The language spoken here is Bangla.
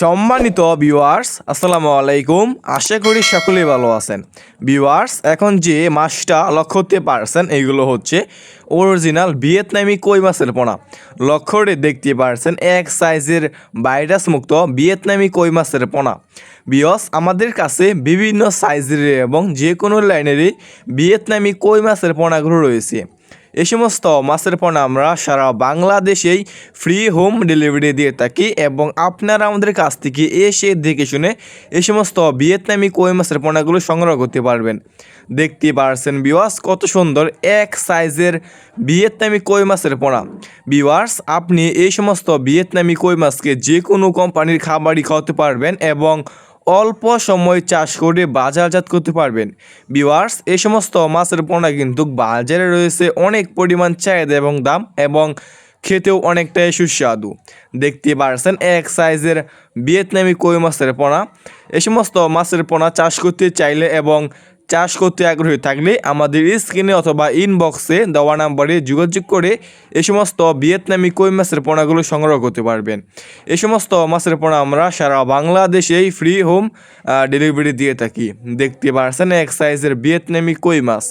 সম্মানিত ভিউয়ার্স আসসালামু আলাইকুম। আশা করি সকলেই ভালো আছেন। ভিউয়ার্স এখন যে মাছটা লক্ষ্য করতে পারছেন এগুলো হচ্ছে অরিজিনাল ভিয়েতনামি কই মাছের পোনা। লক্ষ্য করে দেখতে পারছেন, এক সাইজের ভাইরাস মুক্ত ভিয়েতনামি কই মাছের পোনা। বিয়স আমাদের কাছে বিভিন্ন সাইজের এবং যে কোনো লাইনেরই ভিয়েতনামি কই মাছের পোনাগুলো রয়েছে। এই সমস্ত মাছের পোনা আমরা সারা বাংলাদেশেই ফ্রি হোম ডেলিভারি দিয়ে থাকি এবং আপনারা আমাদের কাছ থেকে এসে দেখে শুনে এই সমস্ত ভিয়েতনামি কই মাছের পোনাগুলো সংগ্রহ করতে পারবেন। দেখতে পারছেন বিওয়াস কত সুন্দর এক সাইজের ভিয়েতনামি কই মাছের পোনা বিওয়ার্স আপনি এই সমস্ত ভিয়েতনামি কই মাছকে যে কোনো কোম্পানির খাবারই খাওয়াতে পারবেন এবং অল্প সময় চাষ করে বাজারজাত করতে পারবেন। বিওয়ার্স এই সমস্ত মাছের পোনা কিন্তু বাজারে রয়েছে অনেক পরিমাণ চাহিদা এবং দাম এবং খেতেও অনেকটাই সুস্বাদু। দেখতে পারছেন এক সাইজের ভিয়েতনামি কই মাছের পোনা। এই সমস্ত মাছের পোনা চাষ করতে চাইলে এবং চাষ করতে আগ্রহী থাকলে আমাদের স্ক্রিনে অথবা ইনবক্সে দেওয়া নাম্বারে যোগাযোগ করে এ সমস্ত ভিয়েতনামি কই মাছের পোনাগুলো সংগ্রহ করতে পারবেন। এ সমস্ত মাছের পোনা আমরা সারা বাংলাদেশেই ফ্রি হোম ডেলিভারি দিয়ে থাকি। দেখতে পারছেন এক সাইজের ভিয়েতনামি কই মাছ।